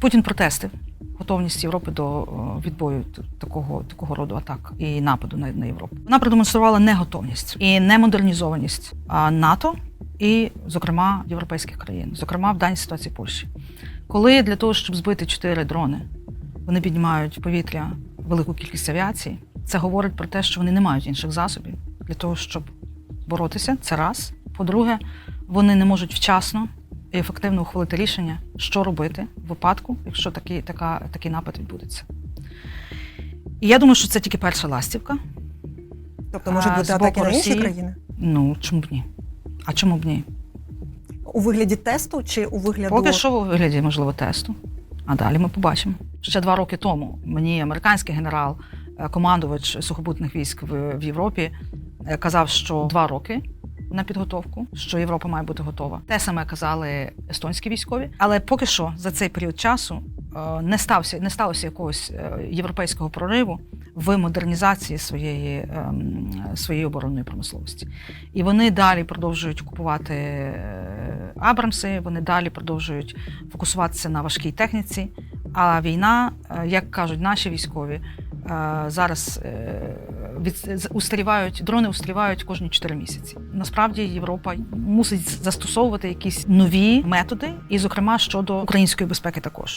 Путін протести. Готовність Європи до відбою такого, такого роду атак і нападу на, на Європу. Вона продемонструвала неготовність і немодернізованість НАТО і, зокрема, європейських країн, зокрема в даній ситуації Польщі. Коли для того, щоб збити чотири дрони, вони піднімають в повітря велику кількість авіації, це говорить про те, що вони не мають інших засобів для того, щоб боротися. Це раз. По-друге, вони не можуть вчасно і ефективно ухвалити рішення, що робити в випадку, якщо такий, така, такий напад відбудеться. І я думаю, що це тільки перша ластівка. Тобто можуть бути атаки на інші країни Ну, чому б ні? А чому б ні? у вигляді тесту чи у вигляді Поки що у вигляді, можливо, тесту. А далі ми побачимо. Ще два роки тому мені американський генерал, е, командувач сухопутних військ в, в Європі, е, казав, що два роки на підготовку, що Європа має бути готова. Те саме казали естонські військові. Але поки що за цей період часу е, не стався, не сталося якогось е, європейського прориву в модернізації своєї, ем, своєї оборонної промисловості. І вони далі продовжують купувати е, Абрамси, вони далі продовжують фокусуватися на важкій техніці. А війна, як кажуть наші військові, зараз е, від, устрівають дрони устрівають кожні 4 місяці. Насправді Європа мусить застосовувати якісь нові методи, і, зокрема, щодо української безпеки також.